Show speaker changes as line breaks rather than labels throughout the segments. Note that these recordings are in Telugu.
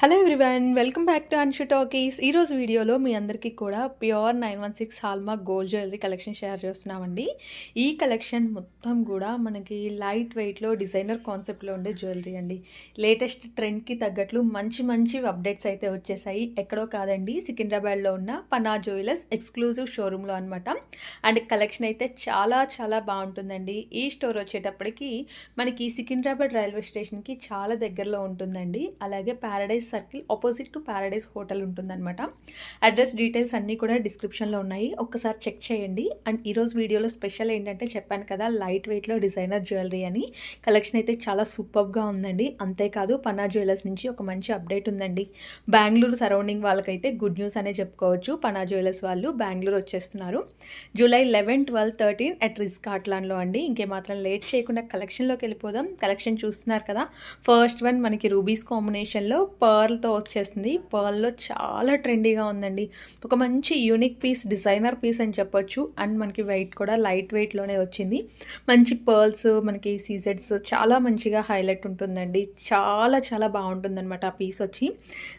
Hello everyone welcome back to Anshu talkies ఈరోజు వీడియోలో మీ అందరికీ కూడా pure nine one six hallmark gold jewellery collection share చేస్తున్నామండి. ఈ కలెక్షన్ మొత్తం కూడా మనకి లైట్ వెయిట్లో డిజైనర్ కాన్సెప్ట్లో ఉండే జ్యువెలరీ అండి. లేటెస్ట్ ట్రెండ్కి తగ్గట్లు మంచి మంచి అప్డేట్స్ అయితే వచ్చేసాయి. ఎక్కడో కాదండి సికింద్రాబాద్లో ఉన్న పనా జ్యువెలర్స్ ఎక్స్క్లూజివ్ షోరూంలో అనమాట అండ్ కలెక్షన్ అయితే చాలా చాలా బాగుంటుందండి. ఈ స్టోర్ వచ్చేటప్పటికి మనకి సికింద్రాబాద్ రైల్వే స్టేషన్కి చాలా దగ్గరలో ఉంటుందండి. అలాగే Paradise circle opposite to Paradise hotel ఉంటుందన్నమాట. అడ్రస్ డీటెయిల్స్ అన్నీ కూడా డిస్క్రిప్షన్లో ఉన్నాయి. ఒక్కసారి చెక్ చేయండి. అండ్ ఈరోజు వీడియోలో స్పెషల్ ఏంటంటే చెప్పాను కదా లైట్ వెయిట్లో డిజైనర్ జ్యువెలరీ అని. కలెక్షన్ అయితే చాలా సూపర్గా ఉందండి. అంతేకాదు పన్నా జ్యువెలర్స్ నుంచి ఒక మంచి అప్డేట్ ఉందండి. బెంగళూరు సరౌండింగ్ వాళ్ళకైతే గుడ్ న్యూస్ అనే చెప్పుకోవచ్చు. పన్నా జ్యువెలర్స్ వాళ్ళు బెంగళూరు వచ్చేస్తున్నారు. July eleven twelve thirteen at రిస్కాట్లాండ్లో అండి. ఇంకేమాత్రం లేట్ చేయకుండా కలెక్షన్లోకి వెళ్ళిపోదాం. కలెక్షన్ చూస్తున్నారు కదా. ఫస్ట్ వన్ మనకి రూబీస్ కాంబినేషన్లో పర్ల్తో వచ్చేసింది. పర్ల్లో చాలా ట్రెండీగా ఉందండి. ఒక మంచి యూనిక్ పీస్ డిజైనర్ పీస్ అని చెప్పొచ్చు. అండ్ మనకి వెయిట్ కూడా లైట్ వెయిట్లోనే వచ్చింది. మంచి పర్ల్స్ మనకి సీజెడ్స్ చాలా మంచిగా హైలైట్ ఉంటుందండి. చాలా చాలా బాగుంటుందన్నమాట ఆ పీస్ వచ్చి.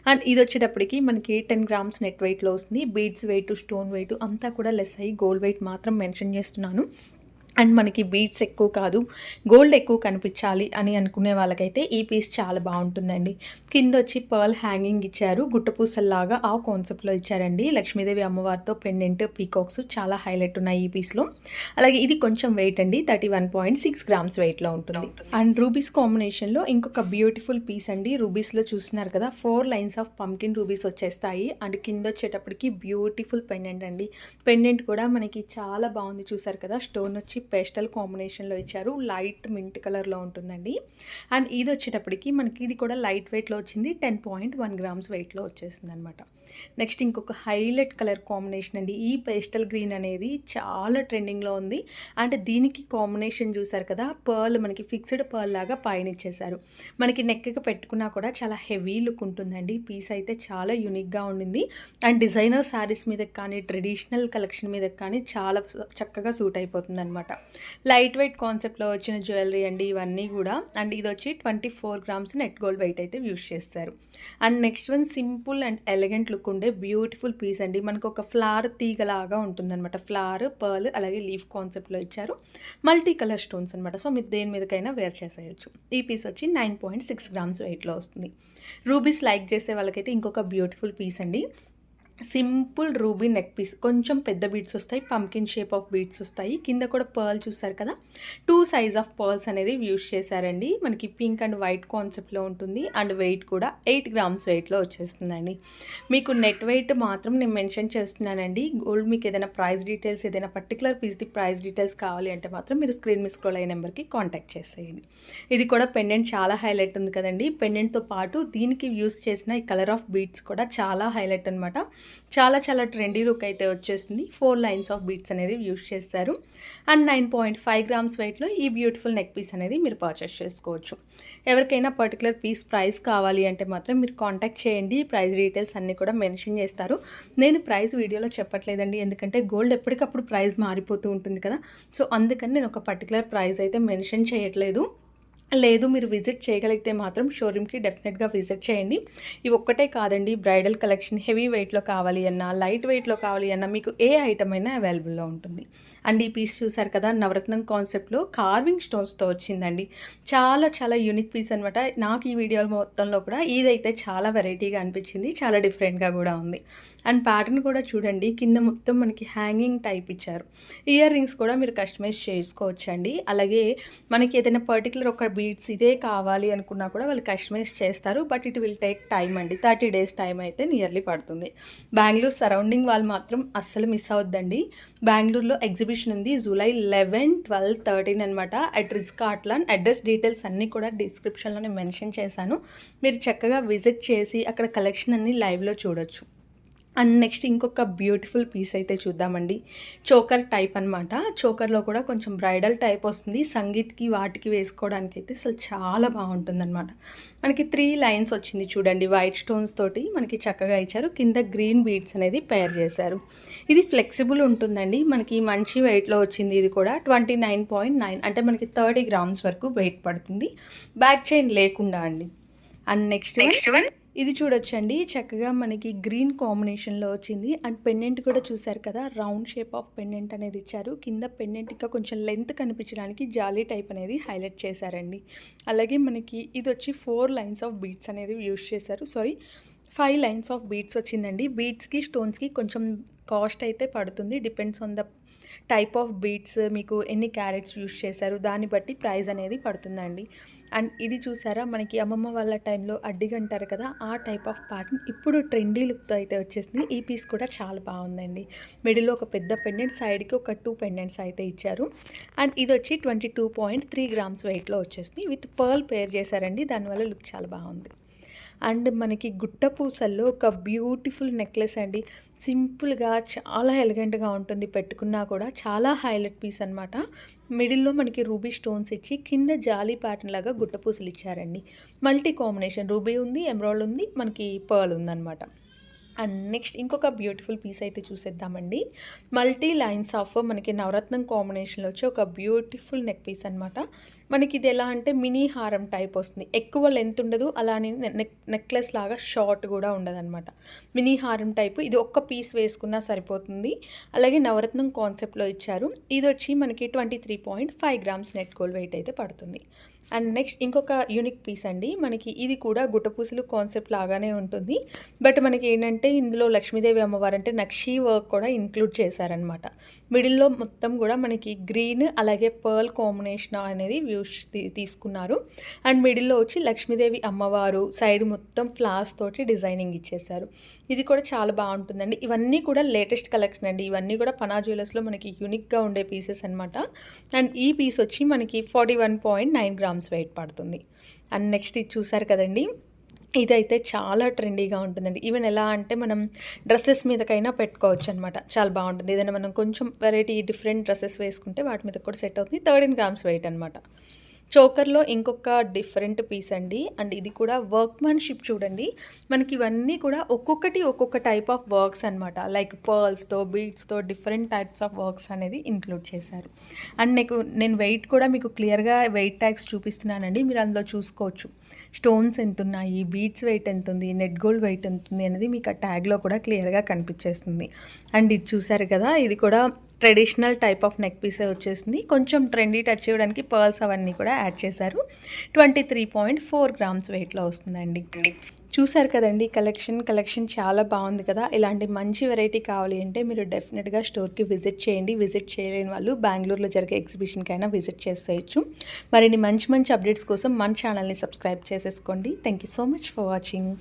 అండ్ ఇది వచ్చేటప్పటికి మనకి టెన్ గ్రామ్స్ నెట్ వెయిట్లో వస్తుంది. బీడ్స్ వెయిట్ స్టోన్ వెయిట్ అంతా కూడా లెస్ అయ్యి గోల్డ్ వెయిట్ మాత్రం మెన్షన్ చేస్తున్నాను. అండ్ మనకి బీడ్స్ ఎక్కువ కాదు గోల్డ్ ఎక్కువ కనిపించాలి అని అనుకునే వాళ్ళకైతే ఈ పీస్ చాలా బాగుంటుందండి. కింద వచ్చి పర్ల్ హ్యాంగింగ్ ఇచ్చారు. గుట్టపూసల్లాగా ఆ కాన్సెప్ట్లో ఇచ్చారండి. లక్ష్మీదేవి అమ్మవారితో పెండెంట్ పీకాక్స్ చాలా హైలైట్ ఉన్నాయి ఈ పీస్లో అలాగే ఇది కొంచెం వెయిట్ అండి thirty one point six grams వెయిట్లో ఉంటుంది. అండ్ రూబీస్ కాంబినేషన్లో ఇంకొక బ్యూటిఫుల్ పీస్ అండి. రూబీస్లో చూస్తున్నారు కదా ఫోర్ లైన్స్ ఆఫ్ పంకిన్ రూబీస్ వచ్చేస్తాయి. అండ్ కింద వచ్చేటప్పటికి బ్యూటిఫుల్ పెండెంట్ అండి. పెండెంట్ కూడా మనకి చాలా బాగుంది చూసారు కదా స్టోన్ వచ్చి పేస్టల్ కాంబినేషన్లో ఇచ్చారు. లైట్ మింట్ కలర్లో ఉంటుందండి. అండ్ ఇది వచ్చేటప్పటికి మనకి ఇది కూడా లైట్ వెయిట్లో వచ్చింది. టెన్ పాయింట్ వన్ గ్రామ్స్ వెయిట్లో వచ్చేసింది అనమాట నెక్స్ట్ ఇంకొక హైలైట్ కలర్ కాంబినేషన్ అండి. ఈ పేస్టల్ గ్రీన్ అనేది చాలా ట్రెండింగ్లో ఉంది. అండ్ దీనికి కాంబినేషన్ చూసారు కదా పర్ల్ మనకి ఫిక్స్డ్ పర్ల్ లాగా పైన ఇచ్చేసారు మనకి నెక్కి పెట్టుకున్నా కూడా చాలా హెవీ లుక్ ఉంటుందండి. పీస్ అయితే చాలా యూనిక్గా ఉండింది. అండ్ డిజైనర్ శారీస్ మీద కానీ ట్రెడిషనల్ కలెక్షన్ మీద కానీ చాలా చక్కగా సూట్ అయిపోతుంది అనమాట లైట్ వెయిట్ కాన్సెప్ట్లో వచ్చిన జ్యువెలరీ అండి ఇవన్నీ కూడా. అండ్ ఇది వచ్చి twenty four grams net gold weight అయితే యూస్ చేస్తారు. And next one simple and elegant look ఉండే బ్యూటిఫుల్ పీస్ అండి. మనకు ఒక ఫ్లవర్ తీగలాగా ఉంటుందన్నమాట. ఫ్లవర్ పర్ల్ అలాగే లీఫ్ కాన్సెప్ట్లో ఇచ్చారు. మల్టీ కలర్ స్టోన్స్ అనమాట సో మీరు దేని మీదకైనా వేర్ చేసేయచ్చు. ఈ పీస్ వచ్చి నైన్ పాయింట్ సిక్స్ గ్రామ్స్ వెయిట్లో వస్తుంది. రూబీస్ లైక్ చేసే వాళ్ళకైతే ఇంకొక బ్యూటిఫుల్ పీస్ అండి. Simple ruby neck piece. కొంచెం పెద్ద బీడ్స్ వస్తాయి పంకిన్ షేప్ ఆఫ్ బీడ్స్ వస్తాయి. కింద కూడా పర్ల్ చూసారు కదా? టూ సైజ్ ఆఫ్ పర్ల్స్ అనేది యూస్ చేశారండి. మనకి పింక్ అండ్ వైట్ కాన్సెప్ట్లో ఉంటుంది. అండ్ వెయిట్ కూడా ఎయిట్ గ్రామ్స్ వెయిట్లో వచ్చేస్తుందండి. మీకు నెట్ వెయిట్ మాత్రం నేను మెన్షన్ చేస్తున్నానండి. గోల్డ్ మీకు ఏదైనా ప్రైస్ డీటెయిల్స్ ఏదైనా పర్టికులర్ పీస్ది ప్రైస్ డీటెయిల్స్ కావాలి అంటే మాత్రం మీరు స్క్రీన్ మీ స్క్రోల్ అయ్యే నెంబర్కి కాంటాక్ట్ చేసేయండి. ఇది కూడా పెండెంట్ చాలా హైలైట్ ఉంది కదండి. పెండెంట్తో పాటు దీనికి యూస్ చేసిన ఈ కలర్ ఆఫ్ బీడ్స్ కూడా చాలా హైలైట్ అనమాట చాలా చాలా ట్రెండీ లుక్ అయితే వచ్చేస్తుంది ఫోర్ లైన్స్ ఆఫ్ బీట్స్ అనేది యూస్ చేస్తారు. And nine point five grams వెయిట్లో ఈ బ్యూటిఫుల్ నెక్ పీస్ అనేది మీరు పర్చేస్ చేసుకోవచ్చు. ఎవరికైనా పర్టికులర్ పీస్ ప్రైస్ కావాలి అంటే మాత్రం మీరు కాంటాక్ట్ చేయండి. ప్రైస్ డీటెయిల్స్ అన్నీ కూడా మెన్షన్ చేస్తారు. నేను ప్రైస్ వీడియోలో చెప్పట్లేదండి. ఎందుకంటే గోల్డ్ ఎప్పటికప్పుడు ప్రైస్ మారిపోతూ ఉంటుంది కదా. సో అందుకని నేను ఒక పర్టికులర్ ప్రైస్ అయితే మెన్షన్ చేయట్లేదు. లేదు మీరు విజిట్ చేయగలిగితే మాత్రం షోరూమ్కి డెఫినెట్గా విజిట్ చేయండి. ఇవి ఒక్కటే కాదండి బ్రైడల్ కలెక్షన్ హెవీ వెయిట్లో కావాలి అన్నా లైట్ వెయిట్లో కావాలి అన్నా మీకు ఏ ఐటమ్ అయినా అవైలబుల్లో ఉంటుంది. అండ్ ఈ పీస్ చూసారు కదా నవరత్నం కాన్సెప్ట్లో కార్వింగ్ స్టోన్స్తో వచ్చిందండి. చాలా చాలా యూనిక్ పీస్ అనమాట నాకు ఈ వీడియో మొత్తంలో కూడా ఇదైతే చాలా వెరైటీగా అనిపించింది చాలా డిఫరెంట్గా కూడా ఉంది. అండ్ ప్యాటర్న్ కూడా చూడండి కింద మొత్తం మనకి హ్యాంగింగ్ టైప్ ఇచ్చారు. ఇయర్ రింగ్స్ కూడా మీరు కస్టమైజ్ చేసుకోవచ్చండి. అలాగే మనకి ఏదైనా పర్టికులర్ ఒక బీడ్స్ ఇదే కావాలి అనుకున్నా కూడా వాళ్ళు కస్టమైజ్ చేస్తారు but it will take time అండి. థర్టీ డేస్ టైం అయితే నియర్లీ పడుతుంది. బెంగళూరు సరౌండింగ్ వాళ్ళు మాత్రం అస్సలు మిస్ అవద్దండి బెంగళూరులో ఎగ్జిబిషన్ ఉంది జూలై లెవెన్ ట్వెల్వ్ థర్టీన్ అనమాట అట్ రిస్క్ అట్లాన్ అడ్రస్ డీటెయిల్స్ అన్నీ కూడా డిస్క్రిప్షన్లో నేను మెన్షన్ చేశాను. మీరు చక్కగా విజిట్ చేసి అక్కడ కలెక్షన్ అన్ని లైవ్లో చూడొచ్చు. అండ్ నెక్స్ట్ ఇంకొక బ్యూటిఫుల్ పీస్ అయితే చూద్దామండి. చోకర్ టైప్ అనమాట చోకర్లో కూడా కొంచెం బ్రైడల్ టైప్ వస్తుంది. సంగీత్కి వాటికి వేసుకోవడానికి అయితే అసలు చాలా బాగుంటుంది అనమాట మనకి త్రీ లైన్స్ వచ్చింది చూడండి. వైట్ స్టోన్స్ తోటి మనకి చక్కగా ఇచ్చారు. కింద గ్రీన్ బీడ్స్ అనేది పేర్ చేశారు. ఇది ఫ్లెక్సిబుల్ ఉంటుందండి. మనకి మంచి వెయిట్లో వచ్చింది ఇది కూడా. ట్వంటీ నైన్ పాయింట్ నైన్ అంటే మనకి థర్టీ గ్రామ్స్ వరకు వెయిట్ పడుతుంది. బ్యాక్ చైన్ లేకుండా అండి. And next next one. ఇది చూడొచ్చండి. చక్కగా మనకి గ్రీన్ కాంబినేషన్లో వచ్చింది. అండ్ పెండెంట్ కూడా చూసారు కదా రౌండ్ షేప్ ఆఫ్ పెండెంట్ అనేది ఇచ్చారు. కింద పెండెంట్ ఇంకా కొంచెం లెంత్ కనిపించడానికి జాలీ టైప్ అనేది హైలైట్ చేశారండి. అలాగే మనకి ఇది వచ్చి ఫోర్ లైన్స్ ఆఫ్ బీట్స్ అనేది యూస్ చేశారు. Sorry five lines of beads వచ్చిందండి. బీట్స్కి స్టోన్స్కి కొంచెం కాస్ట్ అయితే పడుతుంది. Depends on the type of beads మీకు ఎన్ని క్యారెట్స్ యూస్ చేశారు దాన్ని బట్టి ప్రైస్ అనేది పడుతుందండి. అండ్ ఇది చూసారా మనకి అమ్మమ్మ వాళ్ళ టైంలో అడ్డిగంటారు కదా ఆ టైప్ ఆఫ్ ప్యాటర్న్ ఇప్పుడు ట్రెండీ లుక్తో అయితే వచ్చేసింది. ఈ పీస్ కూడా చాలా బాగుందండి. మిడిల్లో ఒక పెద్ద పెండెంట్ సైడ్కి ఒక టూ పెండెంట్స్ అయితే ఇచ్చారు. అండ్ ఇది వచ్చి twenty two point three grams వెయిట్లో వచ్చేసింది. విత్ పర్ల్ పేర్ చేశారండి దానివల్ల లుక్ చాలా బాగుంది. అండ్ మనకి గుట్ట పూసల్లో ఒక బ్యూటిఫుల్ నెక్లెస్ అండి. సింపుల్గా చాలా ఎలిగెంట్గా ఉంటుంది పెట్టుకున్నా కూడా చాలా హైలైట్ పీస్ అనమాట మిడిల్లో మనకి రూబీ స్టోన్స్ ఇచ్చి కింద జాలీ ప్యాటర్న్ లాగా గుట్ట పూసలు ఇచ్చారండి. మల్టీ కాంబినేషన్ రూబీ ఉంది ఎమరాల్డ్ ఉంది మనకి పర్ల్ ఉందన్నమాట. అండ్ నెక్స్ట్ ఇంకొక బ్యూటిఫుల్ పీస్ అయితే చూసేద్దామండి. మల్టీ లైన్స్ ఆఫ్ మనకి నవరత్నం కాంబినేషన్లో వచ్చి ఒక బ్యూటిఫుల్ నెక్ పీస్ అనమాట మనకి ఇది ఎలా అంటే మినీ హారం టైప్ వస్తుంది. ఎక్కువ లెంత్ ఉండదు అలానే నెక్ నెక్లెస్ లాగా షార్ట్ కూడా ఉండదన్నమాట. మినీ హారం టైప్ ఇది ఒక్క పీస్ వేసుకున్నా సరిపోతుంది. అలాగే నవరత్నం కాన్సెప్ట్లో ఇచ్చారు. ఇది వచ్చి మనకి twenty three point five grams net gold weight అయితే పడుతుంది. అండ్ నెక్స్ట్ ఇంకొక యూనిక్ పీస్ అండి. మనకి ఇది కూడా గుట్టపూసలు కాన్సెప్ట్ లాగానే ఉంటుంది. బట్ మనకి ఏంటంటే ఇందులో లక్ష్మీదేవి అమ్మవారు అంటే నక్షీ వర్క్ కూడా ఇంక్లూడ్ చేశారనమాట మిడిల్లో మొత్తం కూడా మనకి గ్రీన్ అలాగే పర్ల్ కాంబినేషన్ అనేది వ్యూస్ తీసుకున్నారు. అండ్ మిడిల్లో వచ్చి లక్ష్మీదేవి అమ్మవారు సైడ్ మొత్తం ఫ్లాస్ తోటి డిజైనింగ్ ఇచ్చేసారు ఇది కూడా చాలా బాగుంటుందండి. ఇవన్నీ కూడా లేటెస్ట్ కలెక్షన్ అండి. ఇవన్నీ కూడా పనా జ్యువెలర్స్లో మనకి యూనిక్గా ఉండే పీసెస్ అనమాట అండ్ ఈ పీస్ వచ్చి మనకి forty one point nine grams weight పడుతుంది. అండ్ నెక్స్ట్ ఇది చూసారు కదండి ఇదైతే చాలా ట్రెండీగా ఉంటుందండి. ఈవెన్ ఎలా అంటే మనం డ్రెస్సెస్ మీదకైనా పెట్టుకోవచ్చు అనమాట చాలా బాగుంటుంది. ఏదైనా మనం కొంచెం వెరైటీ డిఫరెంట్ డ్రెస్సెస్ వేసుకుంటే వాటి మీద కూడా సెట్ అవుతుంది. థర్టీన్ గ్రామ్స్ వెయిట్ అనమాట చోకర్లో ఇంకొక డిఫరెంట్ పీస్ అండి. అండ్ ఇది కూడా వర్క్మెన్షిప్ చూడండి. మనకి ఇవన్నీ కూడా ఒక్కొక్కటి ఒక్కొక్క టైప్ ఆఫ్ వర్క్స్ అనమాట లైక్ పర్ల్స్తో బీడ్స్తో డిఫరెంట్ టైప్స్ ఆఫ్ వర్క్స్ అనేది ఇంక్లూడ్ చేశారు. అండ్ నీకు నేను వెయిట్ కూడా మీకు క్లియర్గా వెయిట్ ట్యాగ్స్ చూపిస్తున్నానండి. మీరు అందులో చూసుకోవచ్చు. స్టోన్స్ ఎంత ఉన్నాయి బీట్స్ వెయిట్ ఎంత ఉంది నెట్ గోల్డ్ వెయిట్ ఎంత ఉంది అనేది మీకు ఆ ట్యాగ్లో కూడా క్లియర్గా కనిపించేస్తుంది. అండ్ ఇది చూసారు కదా ఇది కూడా ట్రెడిషనల్ టైప్ ఆఫ్ నెక్ పీసే వచ్చేసింది. కొంచెం ట్రెండీ టచ్ చేయడానికి పర్ల్స్ అవన్నీ కూడా యాడ్ చేశారు. Twenty three point four grams వెయిట్లో వస్తుందండి. చూసారు కదండి కలెక్షన్ కలెక్షన్ చాలా బాగుంది కదా. ఇలాంటి మంచి వెరైటీ కావాలి అంటే మీరు డెఫినెట్గా స్టోర్కి విజిట్ చేయండి. విజిట్ చేయలేని వాళ్ళు బెంగళూరులో జరిగే ఎగ్జిబిషన్కి అయినా విజిట్ చేసేయచ్చు. మరిన్ని మంచి మంచి అప్డేట్స్ కోసం మన ఛానల్ని సబ్స్క్రైబ్ చేసేసుకోండి. Thank you so much for watching.